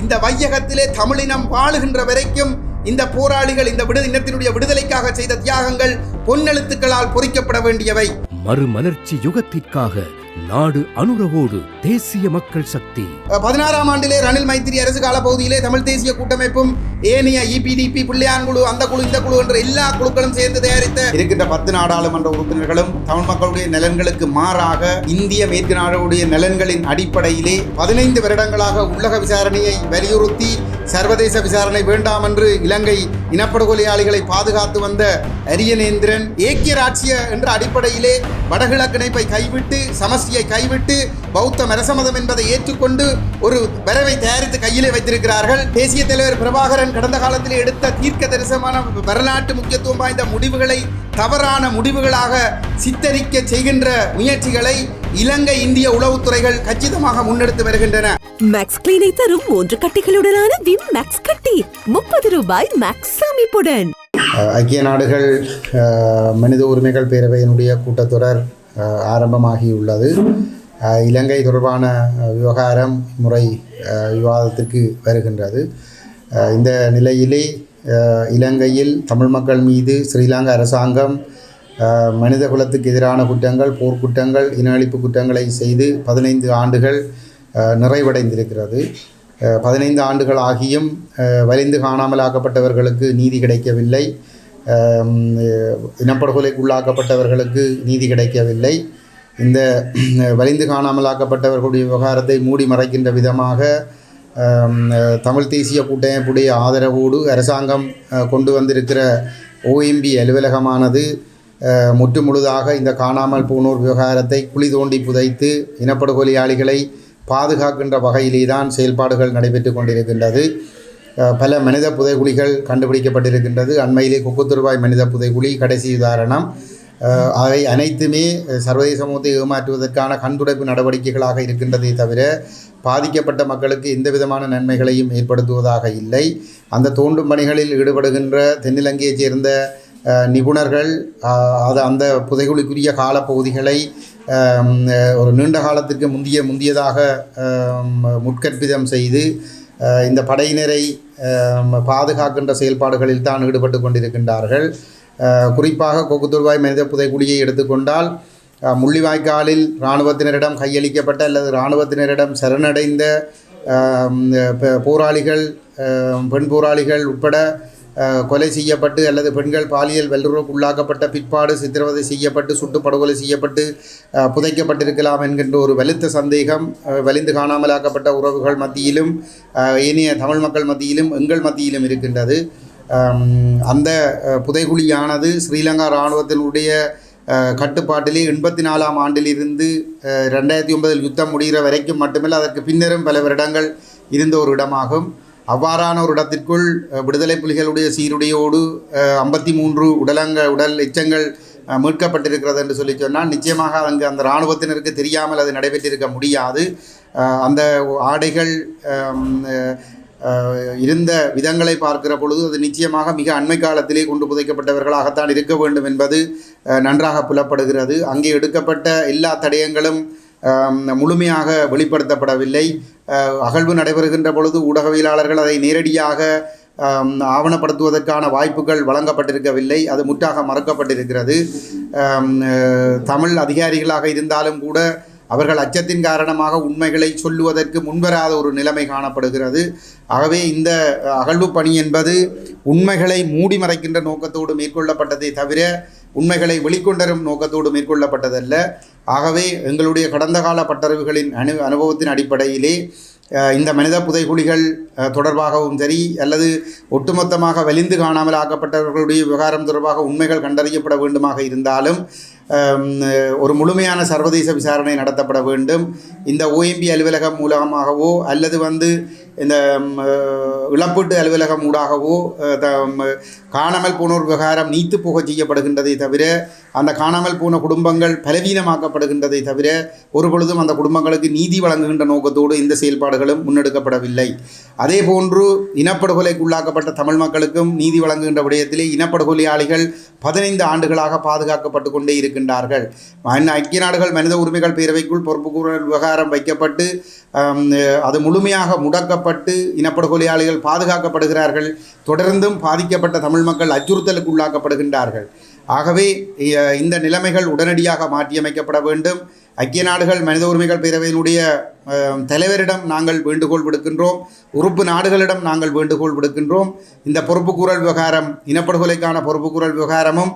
இந்த வையகத்திலே தமிழினம் வாழுகின்ற வரைக்கும் இந்த போராளிகள் இந்த விடு இனத்தினுடைய விடுதலைக்காக செய்த தியாகங்கள் பொன்னெழுத்துக்களால் பொறிக்கப்பட வேண்டியவை. மறுமலர்ச்சி யுகத்திற்காக நாடு அனுரவோடு தேசிய மக்கள் சக்தி. பதினாறாம் ஆண்டிலே ரணில் மைத்திரி அரசு கால பகுதியிலே தமிழ் தேசிய கூட்டமைப்பும் ஏனைய இபிடிபி பிள்ளையான் குழு அந்த குழு இந்த குழு என்ற எல்லா குழுக்களும் சேர்ந்து தயாரித்த இருக்கின்ற பத்து நாடாளுமன்ற உறுப்பினர்களும் தமிழ் மக்களுடைய நலன்களுக்கு மாறாக இந்திய மேற்கு நாடுடைய நலன்களின் அடிப்படையிலே பதினைந்து வருடங்களாக உள்ளக விசாரணையை வலியுறுத்தி சர்வதேச விசாரணை வேண்டாம் என்று இலங்கை இனப்படுகொலையாளிகளை பாதுகாத்து வந்த அரியநேந்திரன் ஏக்கிய ராட்சிய என்ற அடிப்படையிலே வடகிழக்கு இணைப்பை கைவிட்டு சமஸ்டியை கைவிட்டு பௌத்த மரசமதம் என்பதை ஏற்றுக்கொண்டு ஒரு வரவை தயாரித்து கையிலே வைத்திருக்கிறார்கள். தேசிய தலைவர் பிரபாகரன் கடந்த காலத்தில் எடுத்த தீர்க்க தரிசனமான வரலாற்று முக்கியத்துவம் வாய்ந்த முடிவுகளை தவறான முடிவுகளாக சித்தரிக்க செய்கின்ற முயற்சிகளை இலங்கை இந்திய உளவுத்துறைகள் கச்சிதமாக முன்னெடுத்து வருகின்றன. மேக்ஸ் கிளீனை தரும் மூன்று கட்டிகளுடனான விம் மேக்ஸ் கட்டி. முப்பது ரூபாய் மேக்ஸ் சேமிப்புடன். அஹ் ஐக்கிய நாடுகள் மனித உரிமைகள் பேரவையினுடைய கூட்டத்தொடர் ஆரம்பமாகியுள்ளது. இலங்கை தொடர்பான விவகாரம் முறை விவாதத்திற்கு வருகின்றது. இந்த நிலையிலே இலங்கையில் தமிழ் மக்கள் மீது ஸ்ரீலங்கா அரசாங்கம் மனித குலத்துக்கு எதிரான குற்றங்கள் போர்க்குற்றங்கள் இன அழிப்பு குற்றங்களை செய்து பதினைந்து ஆண்டுகள் நிறைவடைந்திருக்கிறது. பதினைந்து ஆண்டுகள் ஆகியும் வலிந்து காணாமலாக்கப்பட்டவர்களுக்கு நீதி கிடைக்கவில்லை. இனப்படுகொலைக்கு உள்ளாக்கப்பட்டவர்களுக்கு நீதி கிடைக்கவில்லை. இந்த வலிந்து காணாமலாக்கப்பட்டவர்களுடைய விவகாரத்தை மூடி மறைக்கின்ற விதமாக தமிழ் தேசிய கூட்டமைப்புடைய ஆதரவோடு அரசாங்கம் கொண்டு வந்திருக்கிற ஓஎம்பி அலுவலகமானது முற்று முழுதாக இந்த காணாமல் போனோர் விவகாரத்தை குழி தோண்டி புதைத்து இனப்படுகொலையாளிகளை பாதுகாக்கின்ற வகையிலே தான் செயல்பாடுகள் நடைபெற்று கொண்டிருக்கின்றது. பல மனித புதைகுழிகள் கண்டுபிடிக்கப்பட்டிருக்கின்றது. அண்மையிலே கொக்குத்துருவாய் மனித புதைகுழி கடைசி உதாரணம். அவை அனைத்துமே சர்வதேச சமூகத்தை ஏமாற்றுவதற்கான கண்துடைப்பு நடவடிக்கைகளாக இருக்கின்றதே தவிர பாதிக்கப்பட்ட மக்களுக்கு எந்த விதமான நன்மைகளையும் ஏற்படுத்துவதாக இல்லை. அந்த தோண்டும் பணிகளில் ஈடுபடுகின்ற தென்னிலங்கையைச் சேர்ந்த நிபுணர்கள் அது அந்த புதைகுழிக்குரிய காலப்பகுதிகளை ஒரு நீண்ட காலத்திற்கு முந்திய முந்தியதாக முட்கற்பிதம் முற்கற்பிதம் செய்து இந்த படையினரை பாதுகாக்கின்ற செயல்பாடுகளில் தான் ஈடுபட்டு கொண்டிருக்கின்றார்கள். குறிப்பாக கொக்குத்துருவாய் மனித புதைக்குழியை எடுத்துக்கொண்டால் முள்ளிவாய்க்காலில் இராணுவத்தினரிடம் கையளிக்கப்பட்ட அல்லது இராணுவத்தினரிடம் சரணடைந்த போராளிகள் பெண் போராளிகள் உட்பட கொலை செய்யப்பட்டு அல்லது பெண்கள் பாலியல் வல்லுறவுக்கு உள்ளாக்கப்பட்ட பிற்பாடு சித்திரவதை செய்யப்பட்டு சுட்டு படுகொலை செய்யப்பட்டு புதைக்கப்பட்டிருக்கலாம் என்கின்ற ஒரு வலுத்த சந்தேகம் வலிந்து காணாமலாக்கப்பட்ட உறவுகள் மத்தியிலும் ஏனைய தமிழ் மக்கள் மத்தியிலும் எங்கள் மத்தியிலும் இருக்கின்றது. அந்த புதைகுழியானது ஸ்ரீலங்கா இராணுவத்தினுடைய கட்டுப்பாட்டிலே எண்பத்தி நாலாம் ஆண்டிலிருந்து ரெண்டாயிரத்தி ஒன்பதில் யுத்தம் முடிகிற வரைக்கும் மட்டுமல்ல அதற்கு பின்னரும் பல வருடங்கள் இருந்த ஒரு இடமாகும். அவ்வாறான ஒரு இடத்திற்குள் விடுதலை புலிகளுடைய சீருடையோடு ஐம்பத்தி மூன்று உடலங்கள் உடல் எச்சங்கள் மீட்கப்பட்டிருக்கிறது என்று சொல்லி சொன்னால் நிச்சயமாக அங்கு அந்த இராணுவத்தினருக்கு தெரியாமல் அது நடைபெற்றிருக்க முடியாது. அந்த ஆடைகள் இருந்த விதங்களை பார்க்கிற பொழுது அது நிச்சயமாக மிக அண்மை காலத்திலே கொண்டு புதைக்கப்பட்டவர்களாகத்தான் இருக்க வேண்டும் என்பது நன்றாக புலப்படுகிறது. அங்கே எடுக்கப்பட்ட எல்லா தடயங்களும் முழுமையாக வெளிப்படுத்தப்படவில்லை. அகழ்வு நடைபெறுகின்ற பொழுது ஊடகவியலாளர்கள் அதை நேரடியாக ஆவணப்படுத்துவதற்கான வாய்ப்புகள் வழங்கப்பட்டிருக்கவில்லை. அது முற்றாக மறுக்கப்பட்டிருக்கிறது. தமிழ் அதிகாரிகளாக இருந்தாலும் கூட அவர்கள் அச்சத்தின் காரணமாக உண்மைகளை சொல்லுவதற்கு முன்வராத ஒரு நிலைமை காணப்படுகிறது. ஆகவே இந்த அகழ்வு பணி என்பது உண்மைகளை மூடி மறைக்கின்ற நோக்கத்தோடு மேற்கொள்ளப்பட்டதே தவிர உண்மைகளை வெளிக்கொண்டரும் நோக்கத்தோடு மேற்கொள்ளப்பட்டதல்ல. ஆகவே எங்களுடைய கடந்த கால பட்டறிவுகளின் அனு அனுபவத்தின் அடிப்படையிலே இந்த மனித புதைகுழிகள் தொடர்பாகவும் சரி அல்லது ஒட்டுமொத்தமாக வலிந்து காணாமல் ஆக்கப்பட்டவர்களுடைய விவகாரம் தொடர்பாக உண்மைகள் கண்டறியப்பட வேண்டுமாக இருந்தாலும் ஒரு முழுமையான சர்வதேச விசாரணை நடத்தப்பட வேண்டும். இந்த ஓஎம்பி அலுவலகம் மூலமாகவோ அல்லது வந்து இந்த இழப்பீட்டு அலுவலகம் ஊடாகவோ த- காணாமல் போனோர் விவகாரம் நீத்து போக செய்யப்படுகின்றதை தவிர அந்த காணாமல் போன குடும்பங்கள் பலவீனமாக்கப்படுகின்றதை தவிர ஒரு பொழுதும் அந்த குடும்பங்களுக்கு நீதி வழங்குகின்ற நோக்கத்தோடு இந்த செயல்பாடுகளும் முன்னெடுக்கப்படவில்லை. அதே போன்று இனப்படுகொலைக்கு உள்ளாக்கப்பட்ட தமிழ் மக்களுக்கும் நீதி வழங்குகின்ற விடயத்திலே இனப்படுகொலையாளிகள் பதினைந்து ஆண்டுகளாக பாதுகாக்கப்பட்டு கொண்டே இருக்கின்றார்கள். ஐக்கிய நாடுகள் மனித உரிமைகள் பேரவைக்குள் பொறுப்புக்கூறல் விவகாரம் வைக்கப்பட்டு அது முழுமையாக முடக்கப்பட்டு தாக்கப்பட்டு இனப்படுகொலையாளிகள் பாதுகாக்கப்படுகிறார்கள். தொடர்ந்தும் பாதிக்கப்பட்ட தமிழ் மக்கள் அச்சுறுத்தலுக்கு உள்ளாக்கப்படுகின்றார்கள். ஆகவே இந்த நிலைமைகள் உடனடியாக மாற்றியமைக்கப்பட வேண்டும். ஐக்கிய நாடுகள் மனித உரிமைகள் பேரவையினுடைய தலைவரிடம் நாங்கள் வேண்டுகோள் விடுக்கின்றோம். உறுப்பு நாடுகளிடம் நாங்கள் வேண்டுகோள் விடுக்கின்றோம். இந்த பொறுப்புக்கூறல் விவகாரம் இனப்படுகொலைக்கான பொறுப்புக்கூறல் விவகாரமும்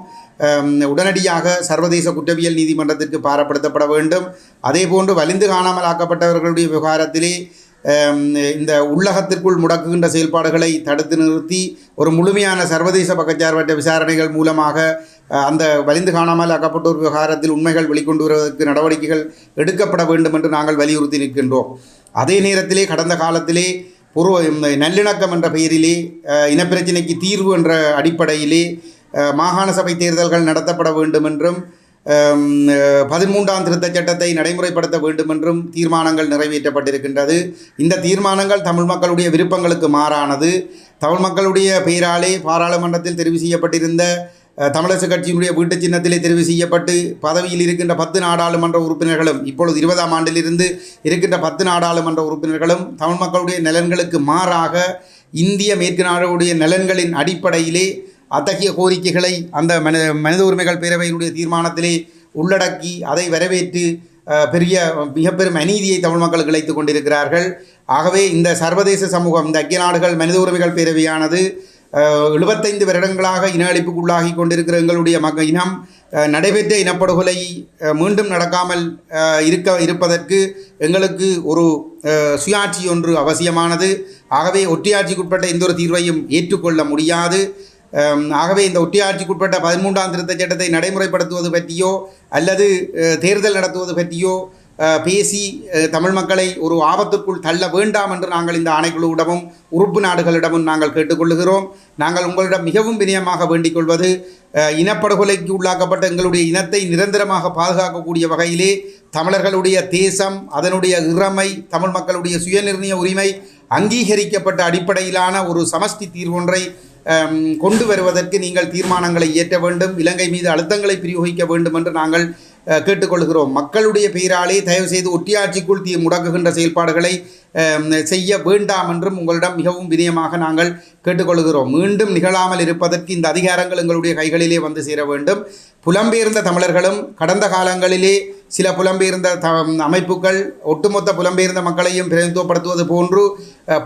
உடனடியாக சர்வதேச குற்றவியல் நீதிமன்றத்திற்கு பாரப்படுத்தப்பட வேண்டும். அதேபோன்று வலிந்து காணாமல் ஆக்கப்பட்டவர்களுடைய விவகாரத்திலே இந்த உள்ளகத்திற்குள் முடக்குகின்ற செயல்பாடுகளை தடுத்து நிறுத்தி ஒரு முழுமையான சர்வதேச பக்கச்சார்பற்ற விசாரணைகள் மூலமாக அந்த வலிந்து காணாமல் அகப்பட்டோர் விவகாரத்தில் உண்மைகள் வெளிக்கொண்டு வருவதற்கு நடவடிக்கைகள் எடுக்கப்பட வேண்டும் என்று நாங்கள் வலியுறுத்தி நிற்கின்றோம். அதே நேரத்திலே கடந்த காலத்திலே பொருவ நல்லிணக்கம் என்ற பெயரிலே இனப்பிரச்சினைக்கு தீர்வு என்ற அடிப்படையிலே மாகாண சபை தேர்தல்கள் நடத்தப்பட வேண்டும் என்றும் பதிமூன்றாம் திருத்தச் சட்டத்தை நடைமுறைப்படுத்த வேண்டும் என்றும் தீர்மானங்கள் நிறைவேற்றப்பட்டிருக்கின்றது. இந்த தீர்மானங்கள் தமிழ் மக்களுடைய விருப்பங்களுக்கு மாறானது. தமிழ் மக்களுடைய பெயராலே பாராளுமன்றத்தில் தெரிவு செய்யப்பட்டிருந்த தமிழரசு கட்சியினுடைய வீட்டு சின்னத்திலே தெரிவு செய்யப்பட்டு பதவியில் இருக்கின்ற பத்து நாடாளுமன்ற உறுப்பினர்களும் இப்பொழுது இருபதாம் ஆண்டிலிருந்து இருக்கின்ற பத்து நாடாளுமன்ற உறுப்பினர்களும் தமிழ் மக்களுடைய நலன்களுக்கு மாறாக இந்திய மேற்கு நாடுகளுடைய நலன்களின் அடிப்படையிலே அத்தகைய கோரிக்கைகளை அந்த மனித மனித உரிமைகள் பேரவையினுடைய தீர்மானத்திலே உள்ளடக்கி அதை வரவேற்று பெரிய மிக பெரும் அநீதியை தமிழ் மக்களுக்கு இழைத்துக் கொண்டிருக்கிறார்கள். ஆகவே இந்த சர்வதேச சமூகம் இந்த ஐக்கிய நாடுகள் மனித உரிமைகள் பேரவையானது எழுபத்தைந்து வருடங்களாக இன அழிப்புக்குள்ளாகி கொண்டிருக்கிற எங்களுடைய மக இனம் நடைபெற்ற இனப்படுகொலை மீண்டும் நடக்காமல் இருக்க இருப்பதற்கு எங்களுக்கு ஒரு சுயாட்சி ஒன்று அவசியமானது. ஆகவே ஒற்றையாட்சிக்குட்பட்ட எந்த ஒரு தீர்வையும் ஏற்றுக்கொள்ள முடியாது. ஆகவே இந்த ஒட்டியாட்சிக்குட்பட்ட பதிமூன்றாம் திருத்த சட்டத்தை நடைமுறைப்படுத்துவது பற்றியோ அல்லது தேர்தல் நடத்துவது பற்றியோ பேசி தமிழ் மக்களை ஒரு ஆபத்துக்குள் தள்ள வேண்டாம் என்று நாங்கள் இந்த ஆணைக்குழுவிடமும் உறுப்பு நாடுகளிடமும் நாங்கள் கேட்டுக்கொள்கிறோம் நாங்கள் உங்களிடம் மிகவும் வினயமாக வேண்டிக் கொள்வது இனப்படுகொலைக்கு உள்ளாக்கப்பட்ட எங்களுடைய இனத்தை நிரந்தரமாக பாதுகாக்கக்கூடிய வகையிலே தமிழர்களுடைய தேசம் அதனுடைய இறமை தமிழ் மக்களுடைய சுயநிர்ணய உரிமை அங்கீகரிக்கப்பட்ட அடிப்படையிலான ஒரு சமஷ்டி தீர்வொன்றை கொண்டு வருவதற்கு நீங்கள் தீர்மானங்களை இயற்ற வேண்டும் இலங்கை மீது அழுத்தங்களை பிரயோகிக்க வேண்டும் என்று நாங்கள் கேட்டுக்கொள்கிறோம். மக்களுடைய பெயராலே தயவு செய்து ஒட்டியாட்சிக்குள் தீ முடக்குகின்ற செயல்பாடுகளை செய்ய வேண்டாம் என்றும் உங்களிடம் மிகவும் வினயமாக நாங்கள் கேட்டுக்கொள்கிறோம். மீண்டும் நிகழாமல் இருப்பதற்கு இந்த அதிகாரங்கள் எங்களுடைய கைகளிலே வந்து சேர வேண்டும். புலம்பெயர்ந்த தமிழர்களும் கடந்த காலங்களிலே சில புலம்பெயர்ந்த த அமைப்புகள் ஒட்டுமொத்த புலம்பெயர்ந்த மக்களையும் பிரதிநிதித்துவப்படுத்துவது போன்று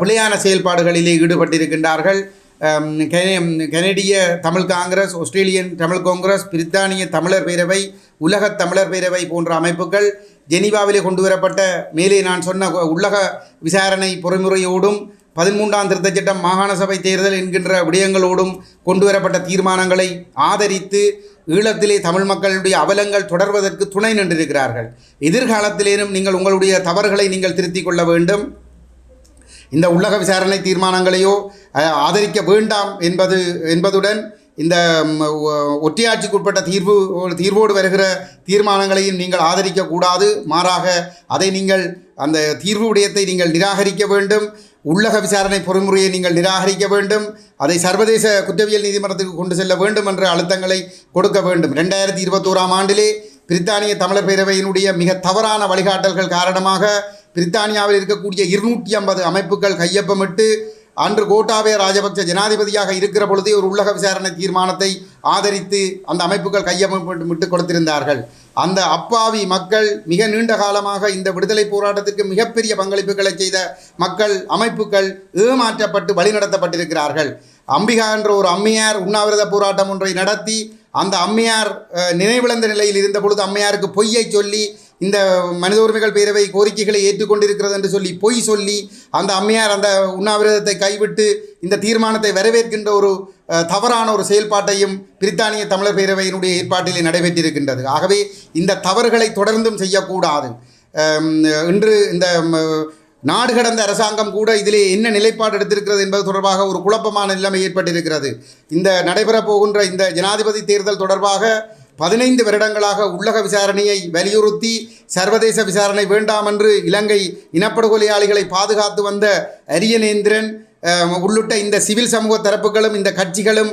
பிழையான செயல்பாடுகளிலே ஈடுபட்டிருக்கின்றார்கள். கெனடிய Tamil congress Australian Tamil congress பிரித்தானிய தமிழர் பேரவை உலகத் தமிழர் பேரவை போன்ற அமைப்புகள் ஜெனீவாவிலே கொண்டு வரப்பட்ட மேலே நான் சொன்ன உள்ளக விசாரணை பொறிமுறையோடும் பதிமூன்றாம் திருத்தச் சட்டம் மாகாண சபை தேர்தல் என்கின்ற விடயங்களோடும் கொண்டு வரப்பட்ட தீர்மானங்களை ஆதரித்து ஈழத்திலே தமிழ் மக்களுடைய அவலங்கள் தொடர்வதற்கு துணை நின்றிருக்கிறார்கள். எதிர்காலத்திலேனும் நீங்கள் உங்களுடைய தவறுகளை நீங்கள் திருத்திக் கொள்ள வேண்டும். இந்த உள்ளக விசாரணை தீர்மானங்களையோ ஆதரிக்க வேண்டாம் என்பது என்பதுடன் இந்த ஒற்றையாட்சிக்குட்பட்ட தீர்வு தீர்வோடு வருகிற தீர்மானங்களையும் நீங்கள் ஆதரிக்கக்கூடாது. மாறாக அதை நீங்கள் அந்த தீர்வு விடயத்தை நீங்கள் நிராகரிக்க வேண்டும். உள்ளக விசாரணை பொறிமுறையை நீங்கள் நிராகரிக்க வேண்டும். அதை சர்வதேச குற்றவியல் நீதிமன்றத்துக்கு கொண்டு செல்ல வேண்டும் என்ற அழுத்தங்களை கொடுக்க வேண்டும். ரெண்டாயிரத்தி இருபத்தோராம் ஆண்டிலே பிரித்தானிய தமிழர் பேரவையினுடைய மிக தவறான வழிகாட்டல்கள் காரணமாக பிரித்தானியாவில் இருக்கக்கூடிய இருநூற்றி ஐம்பது அமைப்புகள் கையொப்பமிட்டு அன்று கோட்டாபய ராஜபக்ச ஜனாதிபதியாக இருக்கிற பொழுதே ஒரு உள்ளக விசாரணை தீர்மானத்தை ஆதரித்து அந்த அமைப்புகள் கையொப்பமிட்டு கொடுத்திருந்தார்கள். அந்த அப்பாவி மக்கள் மிக நீண்ட காலமாக இந்த விடுதலை போராட்டத்திற்கு மிகப்பெரிய பங்களிப்புகளை செய்த மக்கள் அமைப்புகள் ஏமாற்றப்பட்டு வழிநடத்தப்பட்டிருக்கிறார்கள். அம்பிகா என்ற ஒரு அம்மையார் உண்ணாவிரத போராட்டம் ஒன்றை நடத்தி அந்த அம்மையார் நினைவிழந்த நிலையில் இருந்த பொழுது அம்மையாருக்கு பொய்யை சொல்லி இந்த மனித உரிமைகள் பேரவை கோரிக்கைகளை ஏற்றுக்கொண்டிருக்கிறது என்று சொல்லி பொய் சொல்லி அந்த அம்மையார் அந்த உண்ணாவிரதத்தை கைவிட்டு இந்த தீர்மானத்தை வரவேற்கின்ற ஒரு தவறான ஒரு செயல்பாட்டையும் பிரித்தானிய தமிழர் பேரவையினுடைய ஏற்பாட்டிலே நடைபெற்றிருக்கின்றது. ஆகவே இந்த தவறுகளை தொடர்ந்தும் செய்யக்கூடாது. இன்று இந்த நாடு கடந்த அரசாங்கம் கூட இதிலே என்ன நிலைப்பாடு எடுத்திருக்கிறது என்பது தொடர்பாக ஒரு குழப்பமான நிலைமை ஏற்பட்டிருக்கிறது. இந்த நடைபெறப் போகின்ற இந்த ஜனாதிபதி தேர்தல் தொடர்பாக பதினைந்து வருடங்களாக உள்ளக விசாரணையை வலியுறுத்தி சர்வதேச விசாரணை வேண்டாம் என்று இலங்கை இனப்படுகொலையாளிகளை பாதுகாத்து வந்த அரியநேந்திரன் உள்ளிட்ட இந்த சிவில் சமூக தரப்புகளும் இந்த கட்சிகளும்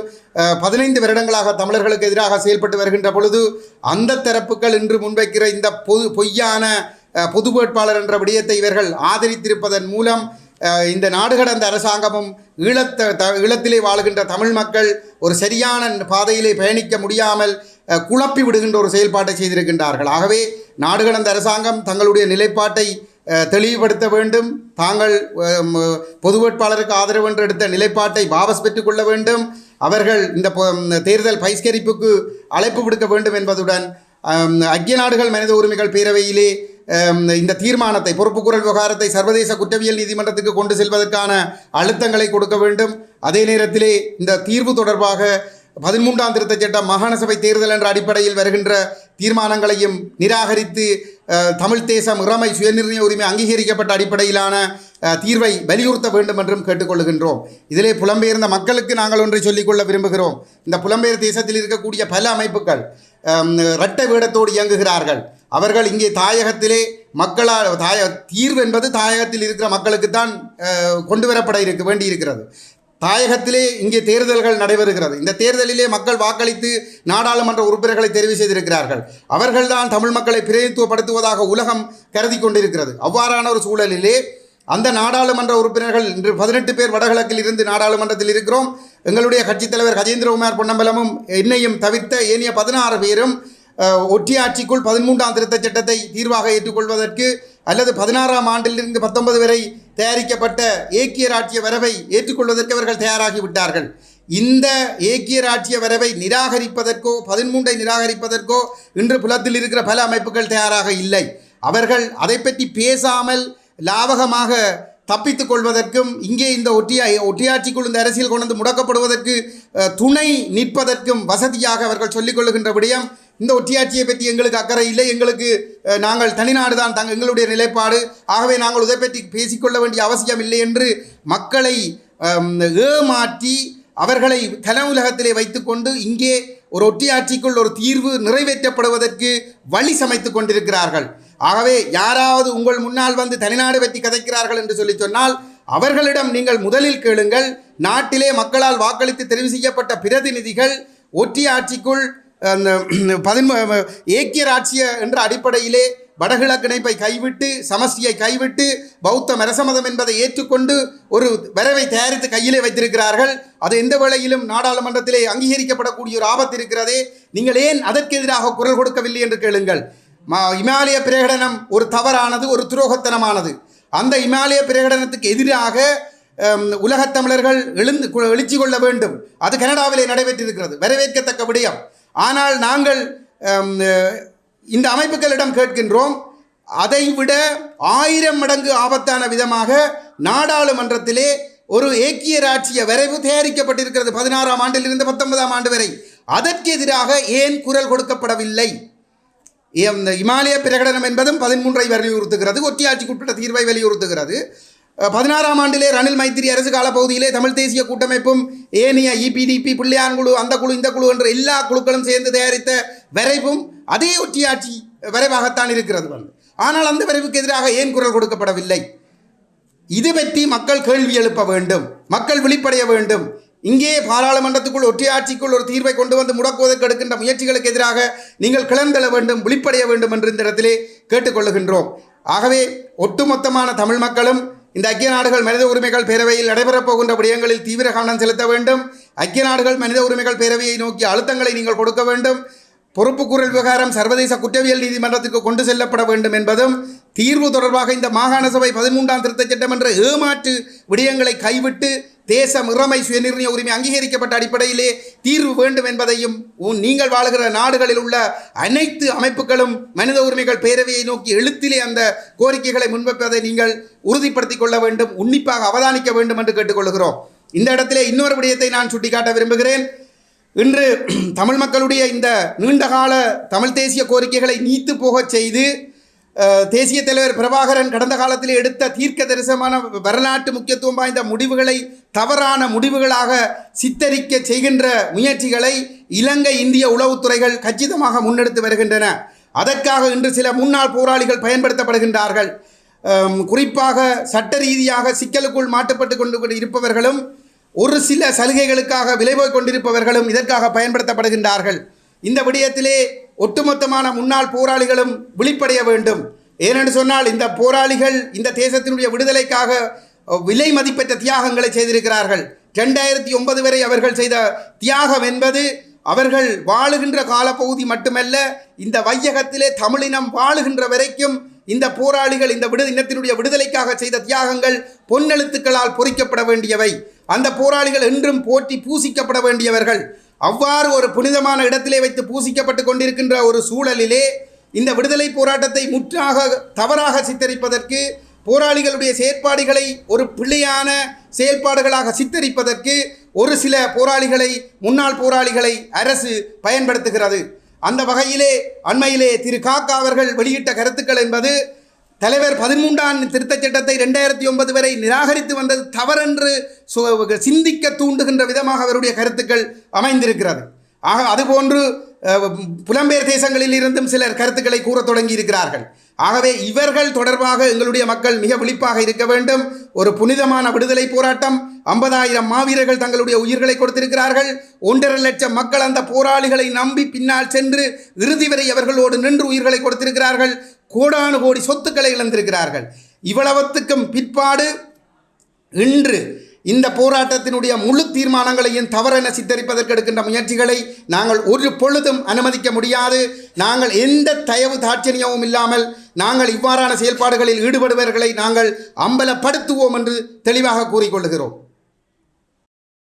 பதினைந்து வருடங்களாக தமிழர்களுக்கு எதிராக செயல்பட்டு வருகின்ற பொழுது அந்த தரப்புகள் இன்று முன்வைக்கிற இந்த பொது பொய்யான பொது வேட்பாளர் என்ற விடயத்தை இவர்கள் ஆதரித்திருப்பதன் மூலம் இந்த நாடு கடந்த அரசாங்கமும் ஈழத்த த ஈழத்திலே வாழுகின்ற தமிழ் மக்கள் ஒரு சரியான பாதையிலே பயணிக்க முடியாமல் குழப்பி விடுகின்ற ஒரு செயல்பாட்டை செய்திருக்கின்றார்கள். ஆகவே நாடு கடந்த அரசாங்கம் தங்களுடைய நிலைப்பாட்டை தெளிவுபடுத்த வேண்டும். தாங்கள் பொது வேட்பாளருக்கு ஆதரவு என்று எடுத்த நிலைப்பாட்டை வாபஸ் பெற்றுக்கொள்ள வேண்டும். அவர்கள் இந்த தேர்தல் பைஸ்கரிப்புக்கு அழைப்பு விடுக்க வேண்டும் என்பதுடன் ஐக்கிய நாடுகள் மனித உரிமைகள் பேரவையிலே இந்த தீர்மானத்தை பொறுப்புக்குரல் விவகாரத்தை சர்வதேச குற்றவியல் நீதிமன்றத்துக்கு கொண்டு செல்வதற்கான அழுத்தங்களை கொடுக்க வேண்டும். அதே நேரத்திலே இந்த தீர்வு தொடர்பாக பதிமூன்றாம் திருத்தச் சட்டம் மாகாண சபை தேர்தல் என்ற அடிப்படையில் வருகின்ற தீர்மானங்களையும் நிராகரித்து தமிழ் தேசம் இறமை சுயநிர்ணய உரிமை அங்கீகரிக்கப்பட்ட அடிப்படையிலான தீர்வை வலியுறுத்த வேண்டும் என்றும் கேட்டுக்கொள்கின்றோம். இதிலே புலம்பெயர்ந்த மக்களுக்கு நாங்கள் ஒன்றை சொல்லிக்கொள்ள விரும்புகிறோம். இந்த புலம்பெயர் தேசத்தில் இருக்கக்கூடிய பல அமைப்புகள் இரட்டை வேடத்தோடு இயங்குகிறார்கள். அவர்கள் இங்கே தாயகத்திலே மக்களால் தாய தீர்வு என்பது தாயகத்தில் இருக்கிற மக்களுக்கு தான் கொண்டு வரப்பட இருக்க வேண்டியிருக்கிறது. தாயகத்திலே இங்கே தேர்தல்கள் நடைபெறுகிறது. இந்த தேர்தலிலே மக்கள் வாக்களித்து நாடாளுமன்ற உறுப்பினர்களை தெரிவு செய்திருக்கிறார்கள். அவர்கள்தான் தமிழ் மக்களை பிரதிநிதித்துவப்படுத்துவதாக உலகம் கருதி கொண்டிருக்கிறது. அவ்வாறான ஒரு சூழலிலே அந்த நாடாளுமன்ற உறுப்பினர்கள் இன்று பதினெட்டு பேர் வடகிழக்கில் இருந்து நாடாளுமன்றத்தில் இருக்கிறோம். எங்களுடைய கட்சித் தலைவர் கஜேந்திரகுமார் பொன்னம்பலமும் என்னையும் தவிர்த்த ஏனைய பதினாறு பேரும் ஒற்றியாட்சிக்குள் பதிமூன்றாம் திருத்த சட்டத்தை தீர்வாக ஏற்றுக்கொள்வதற்கு அல்லது பதினாறாம் ஆண்டிலிருந்து பத்தொன்பது வரை தயாரிக்கப்பட்ட ஏக்கிய ராட்சிய வரவை ஏற்றுக்கொள்வதற்கு அவர்கள் தயாராகி விட்டார்கள். இந்த ஏக்கிய ராட்சிய வரவை நிராகரிப்பதற்கோ பதிமூன்றை நிராகரிப்பதற்கோ இன்று புலத்தில் இருக்கிற பல அமைப்புகள் தயாராக இல்லை. அவர்கள் அதை பற்றி பேசாமல் லாபகமாக தப்பித்துக் கொள்வதற்கும் இங்கே இந்த ஒட்டியா ஒட்டியாட்சிக்குள் இந்த அரசியல் கொண்டு வந்து முடக்கப்படுவதற்கு துணை நிற்பதற்கும் வசதியாக அவர்கள் சொல்லிக் கொள்ளுகின்ற விடயம் இந்த ஒட்டியாட்சியை பற்றி எங்களுக்கு அக்கறை இல்லை. எங்களுக்கு நாங்கள் தனிநாடு தான் தங்க எங்களுடைய நிலைப்பாடு. ஆகவே நாங்கள் இதை பற்றி பேசிக்கொள்ள வேண்டிய அவசியம் இல்லை என்று மக்களை ஏமாற்றி அவர்களை கனவுலகத்திலே வைத்துக்கொண்டு இங்கே ஒரு ஒட்டியாட்சிக்குள் ஒரு தீர்வு நிறைவேற்றப்படுவதற்கு வழி சமைத்து கொண்டிருக்கிறார்கள். ஆகவே யாராவது உங்கள் முன்னால் வந்து தனிநாடு பற்றி கதைக்கிறார்கள் என்று சொல்லி சொன்னால் அவர்களிடம் நீங்கள் முதலில் கேளுங்கள். நாட்டிலே மக்களால் வாக்களித்து தெரிவு செய்யப்பட்ட பிரதிநிதிகள் ஒற்றியாட்சிக்குள் அந்த பதிம ஏக்கிய ஆட்சிய என்ற அடிப்படையிலே வடகிழக்கு இணைப்பை கைவிட்டு சமஸ்டியை கைவிட்டு பௌத்த மரசமதம் என்பதை ஏற்றுக்கொண்டு ஒரு வரவை தயாரித்து கையிலே வைத்திருக்கிறார்கள். அது எந்த வேளையிலும் நாடாளுமன்றத்திலே அங்கீகரிக்கப்படக்கூடிய ஒரு ஆபத்து இருக்கிறதே. நீங்கள் ஏன் அதற்கு எதிராக குரல் கொடுக்கவில்லை என்று கேளுங்கள். இமாலய பிரகடனம் ஒரு தவறானது ஒரு துரோகத்தனமானது. அந்த இமாலய பிரகடனத்துக்கு எதிராக உலகத் தமிழர்கள் எழுந்து எழுச்சி கொள்ள வேண்டும். அது கனடாவிலே நடைபெற்றிருக்கிறது. வரவேற்கத்தக்க விடயம். ஆனால் நாங்கள் இந்த அமைப்புகளிடம் கேட்கின்றோம் அதைவிட ஆயிரம் மடங்கு ஆபத்தான விதமாக நாடாளுமன்றத்திலே ஒரு ஏக்கிய ராட்சிய வரைவு தயாரிக்கப்பட்டிருக்கிறது பதினாறாம் ஆண்டிலிருந்து பத்தொன்பதாம் ஆண்டு வரை. அதற்கு எதிராக ஏன் குரல் கொடுக்கப்படவில்லை? இந்த இமாலய பிரகடனம் என்பதும் பதிமூன்றை வலியுறுத்துகிறது ஒற்றியாட்சிக்குட்பட்ட தீர்வை வலியுறுத்துகிறது பதினாறாம் ஆண்டிலே ரணில் மைத்திரி அரசு காலப்பகுதியிலே தமிழ் தேசிய கூட்டமைப்பும் ஏனைய இபிடிபி பிள்ளையான் குழு அந்த குழு இந்த குழு என்ற எல்லா குழுக்களும் சேர்ந்து தயாரித்த வரைவும் அதே ஒற்றியாட்சி வரைவாகத்தான் இருக்கிறது. வந்து ஆனால் அந்த வரைவுக்கு எதிராக ஏன் குரல் கொடுக்கப்படவில்லை? இது பற்றி மக்கள் கேள்வி எழுப்ப வேண்டும். மக்கள் விழிப்படைய வேண்டும். இங்கே பாராளுமன்றத்துக்குள் ஒற்றையாட்சிக்குள் ஒரு தீர்வை கொண்டு வந்து முடக்குவதற்கு எடுக்கின்ற முயற்சிகளுக்கு எதிராக நீங்கள் கிளந்தெழ வேண்டும் விழிப்படைய வேண்டும் என்று இந்த இடத்திலே கேட்டுக்கொள்ளுகின்றோம். ஆகவே ஒட்டுமொத்தமான தமிழ் மக்களும் இந்த ஐக்கிய நாடுகள் மனித உரிமைகள் பேரவையில் நடைபெறப் போகின்ற விடயங்களில் தீவிர கவனம் செலுத்த வேண்டும். ஐக்கிய நாடுகள் மனித உரிமைகள் பேரவையை நோக்கி அழுத்தங்களை நீங்கள் கொடுக்க வேண்டும். பொறுப்புக்குரல் விவகாரம் சர்வதேச குற்றவியல் நீதிமன்றத்திற்கு கொண்டு செல்லப்பட வேண்டும் என்பதும் தீர்வு தொடர்பாக இந்த மாகாண சபை பதிமூன்றாம் திருத்தச் சட்டம் என்ற ஏமாற்று விடயங்களை கைவிட்டு தேசம் இறமை சுயநிர்ணய உரிமை அங்கீகரிக்கப்பட்ட அடிப்படையிலே தீர்வு வேண்டும் என்பதையும் நீங்கள் வாழுகிற நாடுகளில் உள்ள அனைத்து அமைப்புகளும் மனித உரிமைகள் பேரவையை நோக்கி எழுத்திலே அந்த கோரிக்கைகளை முன்வைப்பதை நீங்கள் உறுதிப்படுத்திக் கொள்ள வேண்டும் உன்னிப்பாக அவதானிக்க வேண்டும் என்று கேட்டுக்கொள்கிறோம். இந்த இடத்திலே இன்னொரு விடயத்தை நான் சுட்டிக்காட்ட விரும்புகிறேன். இன்று தமிழ் மக்களுடைய இந்த நீண்டகால தமிழ் தேசிய கோரிக்கைகளை நீத்து போகச் செய்து தேசிய தலைவர் பிரபாகரன் கடந்த காலத்தில் எடுத்த தீர்க்க தரிசனமான வரலாற்று முக்கியத்துவம் வாய்ந்த முடிவுகளை தவறான முடிவுகளாக சித்தரிக்க செய்கின்ற முயற்சிகளை இலங்கை இந்திய உளவுத்துறைகள் கச்சிதமாக முன்னெடுத்து வருகின்றன. அதற்காக இன்று சில முன்னாள் போராளிகள் பயன்படுத்தப்படுகின்றார்கள். குறிப்பாக சட்ட ரீதியாக சிக்கலுக்குள் மாட்டுப்பட்டு கொண்டு இருப்பவர்களும் ஒரு சில சலுகைகளுக்காக விலை போய் கொண்டிருப்பவர்களும் இதற்காக பயன்படுத்தப்படுகின்றார்கள். இந்த விடயத்திலே ஒட்டுமொத்தமான முன்னாள் போராளிகளும் விழிப்படைய வேண்டும். ஏனென்று சொன்னால் இந்த போராளிகள் இந்த தேசத்தினுடைய விடுதலைக்காக விலை மதிப்பற்ற தியாகங்களை செய்திருக்கிறார்கள். ரெண்டாயிரத்தி ஒன்பது வரை அவர்கள் செய்த தியாகம் என்பது அவர்கள் வாழுகின்ற காலப்பகுதி மட்டுமல்ல இந்த வையகத்திலே தமிழினம் வாழுகின்ற வரைக்கும் இந்த போராளிகள் இந்த விடு இனத்தினுடைய விடுதலைக்காக செய்த தியாகங்கள் பொன்னெழுத்துக்களால் பொறிக்கப்பட வேண்டியவை. அந்த போராளிகள் என்றும் போற்றி பூசிக்கப்பட வேண்டியவர்கள். அவ்வாறு ஒரு புனிதமான இடத்திலே வைத்து பூசிக்கப்பட்டு கொண்டிருக்கின்ற ஒரு சூழலிலே இந்த விடுதலை போராட்டத்தை முற்றாக தவறாக சித்தரிப்பதற்கு போராளிகளுடைய செயற்பாடுகளை ஒரு பிள்ளையான செயல்பாடுகளாக சித்தரிப்பதற்கு ஒரு சில போராளிகளை முன்னாள் போராளிகளை அரசு பயன்படுத்துகிறது. அந்த வகையிலே அண்மையிலே திரு காக்கா அவர்கள் வெளியிட்ட கருத்துக்கள் என்பது தலைவர் பதிமூன்றாம் திருத்தச் சட்டத்தை ரெண்டாயிரத்தி ஒன்பது வரை நிராகரித்து வந்தது தவறென்று சு- சிந்திக்க தூண்டுகின்ற விதமாக அவருடைய கருத்துக்கள் அமைந்திருக்கிறது. ஆக அதுபோன்று புலம்பெயர் தேசங்களில் இருந்தும் சிலர் கருத்துக்களை கூறத் தொடங்கி இருக்கிறார்கள் ஆகவே இவர்கள் தொடர்பாக எங்களுடைய மக்கள் மிக விழிப்பாக இருக்க வேண்டும். ஒரு புனிதமான விடுதலை போராட்டம். ஐம்பதாயிரம் மாவீரர்கள் தங்களுடைய உயிர்களை கொடுத்திருக்கிறார்கள். ஒன்றரை லட்சம் மக்கள் அந்த போராளிகளை நம்பி பின்னால் சென்று இறுதி வரை அவர்களோடு நின்று உயிர்களை கொடுத்திருக்கிறார்கள். கோடானு கோடி சொத்துக்களை இழந்திருக்கிறார்கள். இவ்வளவத்துக்கும் பிற்பாடு இன்று இந்த போராட்டத்தினுடைய முழு தீர்மானங்களையும் தவறென சித்தரிப்பதற்கு எடுக்கின்ற முயற்சிகளை நாங்கள் ஒரு பொழுதும் அனுமதிக்க முடியாது. நாங்கள் எந்த தயவு தாட்சணியமும் இல்லாமல் நாங்கள் இவ்வாறான செயல்பாடுகளில் ஈடுபடுபவர்களை நாங்கள் அம்பலப்படுத்துவோம் என்று தெளிவாக கூறிக்கொள்கிறோம்